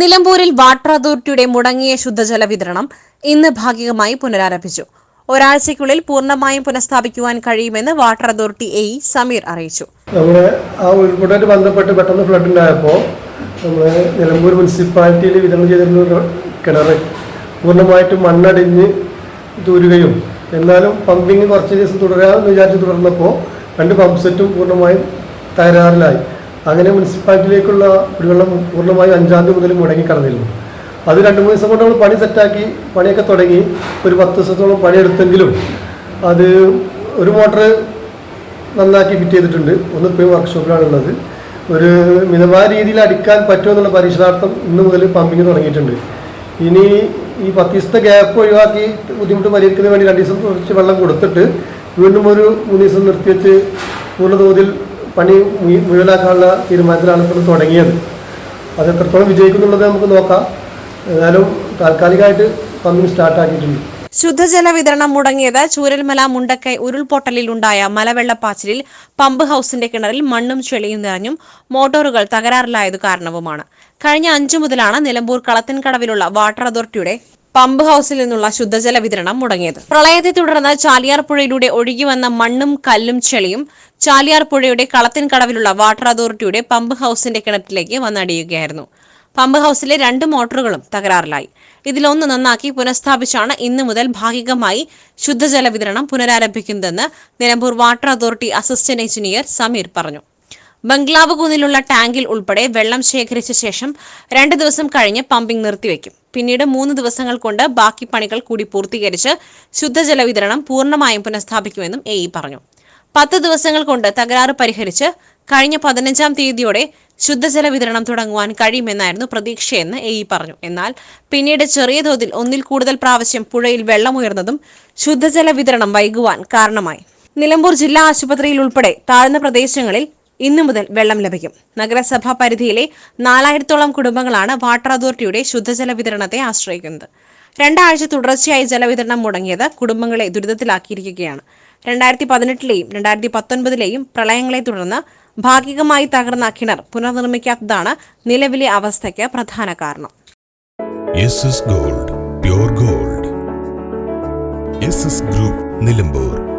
നിലമ്പൂരിൽ വാട്ടർ അതോറിറ്റിയുടെ മുടങ്ങിയ ശുദ്ധജല വിതരണം ഇന്ന് ഭാഗികമായി പുനരാരംഭിച്ചു. ഒരാഴ്ചയ്ക്കുള്ളിൽ പൂർണമായും പുനഃസ്ഥാപിക്കുവാൻ കഴിയുമെന്ന് വാട്ടർ അതോറിറ്റി എ സമീർ അറിയിച്ചു. നമ്മുടെ ആ ഉരുൾപൊട്ടലായിട്ട് ബന്ധപ്പെട്ട് പെട്ടെന്ന് ഫ്ലഡ് ഉണ്ടായപ്പോൾ നമ്മൾ നിലമ്പൂർ മുനിസിപ്പാലിറ്റിയിൽ വിതരണം ചെയ്തിരുന്ന കിണർ പൂർണമായിട്ടും മണ്ണടിഞ്ഞ് തൂരുകയും എന്നാലും പമ്പിങ് കുറച്ച് ദിവസം തുടരാമെന്ന് വിചാരിച്ച് തുടർന്നപ്പോൾ രണ്ട് പമ്പ് സെറ്റും പൂർണമായും തകരാറിലായി. അങ്ങനെ മുനിസിപ്പാലിറ്റിയിലേക്കുള്ള കുടിവെള്ളം പൂർണമായും അഞ്ചാം തീയതി മുതൽ മുടങ്ങിക്കടന്നിരുന്നു. അത് രണ്ട് മൂന്ന് ദിവസം കൊണ്ട് നമ്മൾ പണി സെറ്റാക്കി പണിയൊക്കെ തുടങ്ങി. ഒരു പത്ത് ദിവസത്തോളം പണിയെടുത്തെങ്കിലും അത് ഒരു മോട്ടർ നന്നാക്കി ഫിറ്റ് ചെയ്തിട്ടുണ്ട്. ഒന്ന് ഇപ്പോഴും വർക്ക്ഷോപ്പിലാണുള്ളത്. ഒരു മിതമായ രീതിയിൽ അടിക്കാൻ പറ്റുമെന്നുള്ള പരീക്ഷണാർത്ഥം ഇന്ന് മുതൽ പമ്പിങ് തുടങ്ങിയിട്ടുണ്ട്. ഇനി ഈ പത്ത് ദിവസത്തെ ഗ്യാപ്പ് ഒഴിവാക്കി ബുദ്ധിമുട്ട് പരിഹരിക്കുന്നതിന് വേണ്ടി രണ്ട് ദിവസം കുറച്ച് വെള്ളം കൊടുത്തിട്ട് വീണ്ടും ഒരു മൂന്ന് ദിവസം നിർത്തിവെച്ച് പൂർണതോതിൽ പണി മുഴു- മുഴുവനാക്കാനുള്ള തീരുമാനത്തിലാണ് ഇപ്പോൾ തുടങ്ങിയത്. അത് എത്രത്തോളം വിജയിക്കുന്നുള്ളത് നമുക്ക് നോക്കാം. ഏതായാലും താൽക്കാലികമായിട്ട് പമ്പിങ് സ്റ്റാർട്ടാക്കിയിട്ടുണ്ട് ശുദ്ധജല വിതരണം മുടങ്ങിയത് ചൂരൽമല മുണ്ടക്കൈ ഉരുൾപൊട്ടലിലുണ്ടായ മലവെള്ളപ്പാച്ചിലിൽ പമ്പ് ഹൌസിന്റെ കിണറിൽ മണ്ണും ചെളിയും നിറഞ്ഞും മോട്ടോറുകൾ തകരാറിലായതു കാരണവുമാണ്. കഴിഞ്ഞ അഞ്ചു മുതലാണ് നിലമ്പൂർ കളത്തിൻകടവിലുള്ള വാട്ടർ അതോറിറ്റിയുടെ പമ്പ് ഹൌസിൽ നിന്നുള്ള ശുദ്ധജല വിതരണം മുടങ്ങിയത്. പ്രളയത്തെ തുടർന്ന് ചാലിയാർ പുഴയിലൂടെ ഒഴുകിവന്ന മണ്ണും കല്ലും ചെളിയും ചാലിയാർ പുഴയുടെ കളത്തിൻകടവിലുള്ള വാട്ടർ അതോറിറ്റിയുടെ പമ്പ് ഹൌസിന്റെ കിണറ്റിലേക്ക് വന്നടിയുകയായിരുന്നു. പമ്പ് ഹൌസിലെ രണ്ട് മോട്ടോറുകളും തകരാറിലായി. ഇതിലൊന്ന് നന്നാക്കി പുനഃസ്ഥാപിച്ചാണ് ഇന്ന് മുതൽ ഭാഗികമായി ശുദ്ധജല വിതരണം പുനരാരംഭിക്കുന്നതെന്ന് Nilambur water authority assistant engineer Sameer പറഞ്ഞു. ബംഗ്ലാവ് കുന്നിലുള്ള ടാങ്കിൽ ഉൾപ്പെടെ വെള്ളം ശേഖരിച്ച ശേഷം രണ്ട് ദിവസം കഴിഞ്ഞ് പമ്പിംഗ് നിർത്തിവെക്കും. പിന്നീട് മൂന്ന് ദിവസങ്ങൾ കൊണ്ട് ബാക്കി പണികൾ കൂടി പൂർത്തീകരിച്ച് ശുദ്ധജല വിതരണം പൂർണമായും പുനഃസ്ഥാപിക്കുമെന്നും എ ഇ പറഞ്ഞു. പത്ത് ദിവസങ്ങൾ കൊണ്ട് തകരാറ് പരിഹരിച്ച് കഴിഞ്ഞ പതിനഞ്ചാം തീയതിയോടെ ശുദ്ധജല വിതരണം തുടങ്ങുവാൻ കഴിയുമെന്നായിരുന്നു പ്രതീക്ഷയെന്ന് എ പറഞ്ഞു. എന്നാൽ പിന്നീട് ചെറിയ തോതിൽ ഒന്നിൽ കൂടുതൽ പ്രാവശ്യം പുഴയിൽ വെള്ളമുയർന്നതും ശുദ്ധജല വിതരണം വൈകുവാൻ കാരണമായി. നിലമ്പൂർ ജില്ലാ ആശുപത്രിയിൽ ഉൾപ്പെടെ താഴ്ന്ന പ്രദേശങ്ങളിൽ ഇന്നു മുതൽ വെള്ളം ലഭിക്കും. നഗരസഭാ പരിധിയിലെ നാലായിരത്തോളം കുടുംബങ്ങളാണ് വാട്ടർ അതോറിറ്റിയുടെ ശുദ്ധജല വിതരണത്തെ ആശ്രയിക്കുന്നത്. രണ്ടാഴ്ച തുടർച്ചയായി ജലവിതരണം മുടങ്ങിയത് കുടുംബങ്ങളെ ദുരിതത്തിലാക്കിയിരിക്കുകയാണ്. രണ്ടായിരത്തി പതിനെട്ടിലെയും രണ്ടായിരത്തി പത്തൊൻപതിലെയും പ്രളയങ്ങളെ തുടർന്ന് ഭാഗികമായി തകർന്ന കിണർ പുനർനിർമ്മിക്കാത്തതാണ് നിലവിലെ അവസ്ഥയ്ക്ക് പ്രധാന കാരണം. Gold gold group Nilambur